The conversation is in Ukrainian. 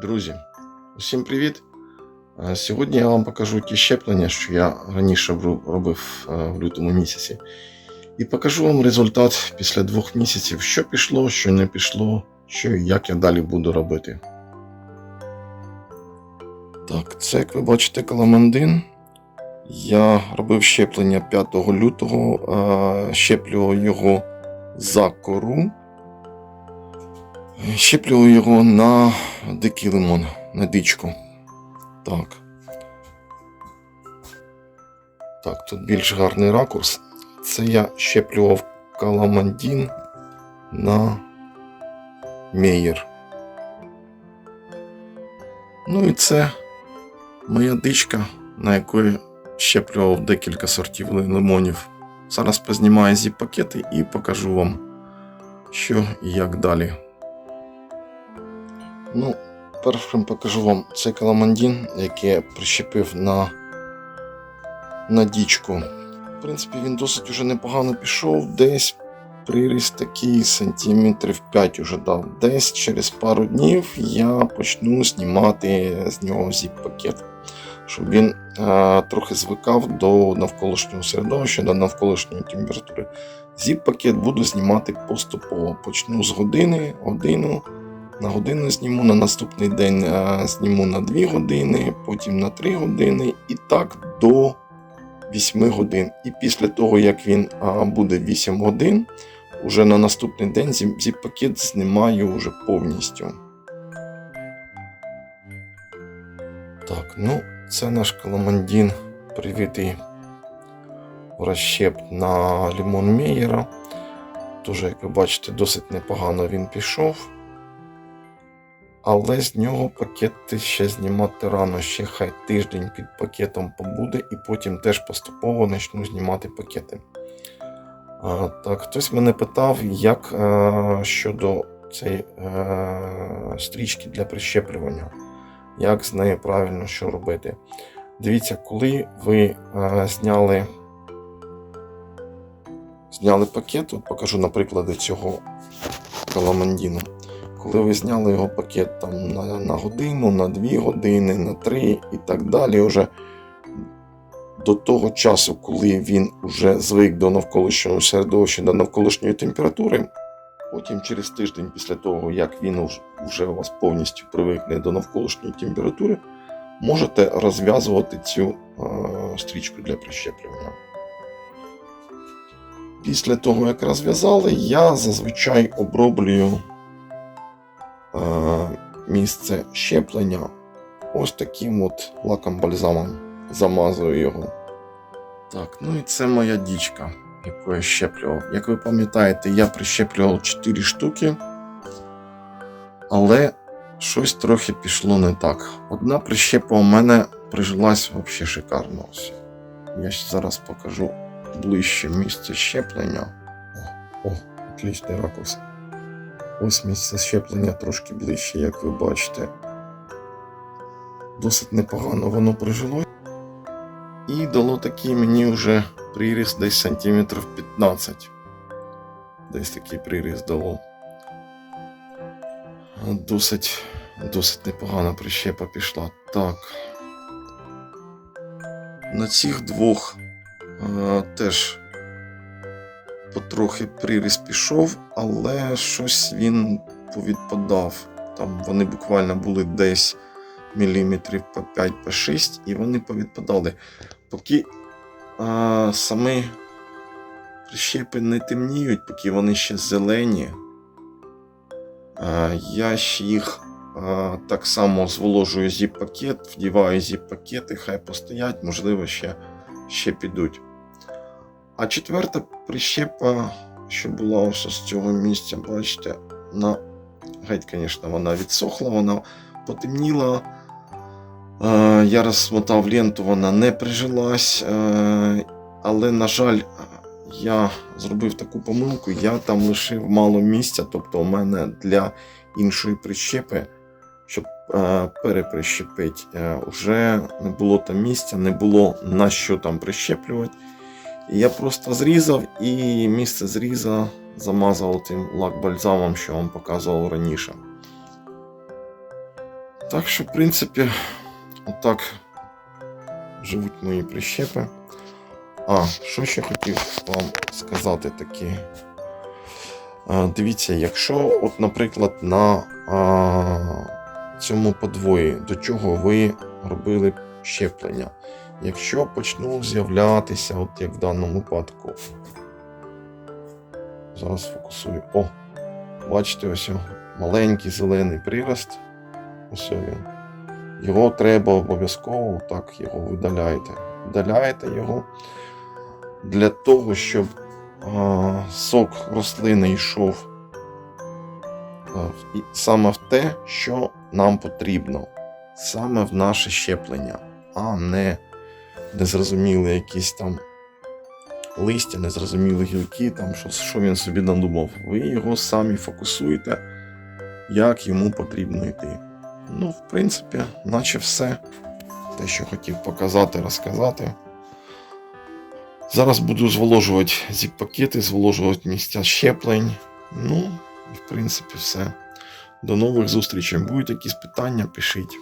Друзі, усім привіт! Е, Сьогодні я вам покажу ті щеплення, що я раніше робив е, в лютому місяці. І покажу вам результат після двох місяців, що пішло, що не пішло, що і як я далі буду робити. Так, це, як ви бачите, каламандин. Я робив щеплення 5 лютого, е, щеплював його за кору. Щеплював його на дикий лимон, на дичку. Так. Так, тут більш гарний ракурс. Це я щеплював каламандін на меєр. Ну і це моя дичка, на якої щеплював декілька сортів лимонів. Зараз познімаю зі пакети і покажу вам, що і як далі. Ну, першим покажу вам цей каламандін, який я прищепив на, на дічку. В принципі, він досить уже непогано пішов, десь приріст такий сантиметрів 5 уже дав. Десь через пару днів я почну знімати з нього зіп-пакет, щоб він е, трохи звикав до навколишнього середовища, до навколишньої температури. Зіп-пакет буду знімати поступово. Почну з години, годину. На годину зніму, на наступний день е, зніму на 2 години, потім на 3 години і так до 8 годин. І після того, як він е, буде 8 годин, уже на наступний день зіп- зіп-пакет знімаю вже повністю. Так, ну, це наш каламандін, привитий в розщеп на лимон Мейєра. Тоже, як ви бачите, досить непогано він пішов. Але з нього пакети ще знімати рано, ще хай тиждень під пакетом побуде, і потім теж поступово почну знімати пакети. А, так, хтось мене питав, як е, щодо цієї е, стрічки для прищеплювання, як з нею правильно що робити. Дивіться, коли ви е, зняли, зняли пакет, от покажу на прикладі цього каламандіну. Коли ви зняли його пакет там на, на годину, на 2 години, на 3 і так далі, вже до того часу, коли він вже звик до навколишнього середовища, до навколишньої температури, потім через тиждень після того, як він вже у вас повністю привикне до навколишньої температури, можете розв'язувати цю стрічку для прищеплювання. Після того, як розв'язали, я зазвичай оброблюю місце щеплення ось таким от лаком бальзамом. Замазую його. Так, ну і це моя дічка, яку я щеплював. Як ви пам'ятаєте, я прищеплював 4 штуки, але щось трохи пішло не так. Одна прищепа у мене прижилась взагалі шикарно. Ось. Я зараз покажу ближче місце щеплення. О, о отличний ракурс. Ось місце щеплення трошки ближче, як ви бачите. Досить непогано воно прижило. І дало такий мені вже приріст десь сантиметрів 15. Десь такий приріст дало. Досить, досить непогана прищепа пішла. Так. На цих двох е, теж потрохи приріст пішов, але щось він повідпадав. Там вони буквально були десь міліметрів по 5 по 6, і вони повідпадали. Поки а, самі прищепи не темніють, поки вони ще зелені, а, я ще їх а, так само зволожую зіп-пакет, вдіваю зіп-пакети, хай постоять, можливо, ще, ще підуть. А четверта прищепа, що була ось з цього місця, бачите, на геть, звісно, вона відсохла, вона потемніла. Е, Я розмотав ленту, вона не прижилась. е, Але, на жаль, я зробив таку помилку, я там лишив мало місця, тобто у мене для іншої прищепи, щоб е, переприщепити, вже не було там місця, не було на що там прищеплювати. Я просто зрізав і місце зріза замазав тим лак-бальзамом, що вам показував раніше. Так що, в принципі, отак живуть мої прищепи. А, що ще хотів вам сказати таке. Дивіться, якщо, от, наприклад, на а, цьому подвої, до чого ви робили щеплення, якщо почнуть з'являтися, от як в даному випадку. Зараз фокусую. О! Бачите, ось маленький зелений прирост. Ось він. Його треба обов'язково так його видаляєте. Видаляєте його для того, щоб а, сок рослини йшов а, і саме в те, що нам потрібно, саме в наше щеплення, а не незрозумілі якісь там листя, незрозумілі гілки, там, що, що він собі надумав. Ви його самі фокусуєте, як йому потрібно йти. Ну, в принципі, наче все. Те, що хотів показати, розказати. Зараз буду зволожувати зіп-пакети, зволожувати місця щеплень. Ну, і в принципі, все. До нових зустрічей. Будуть якісь питання, пишіть.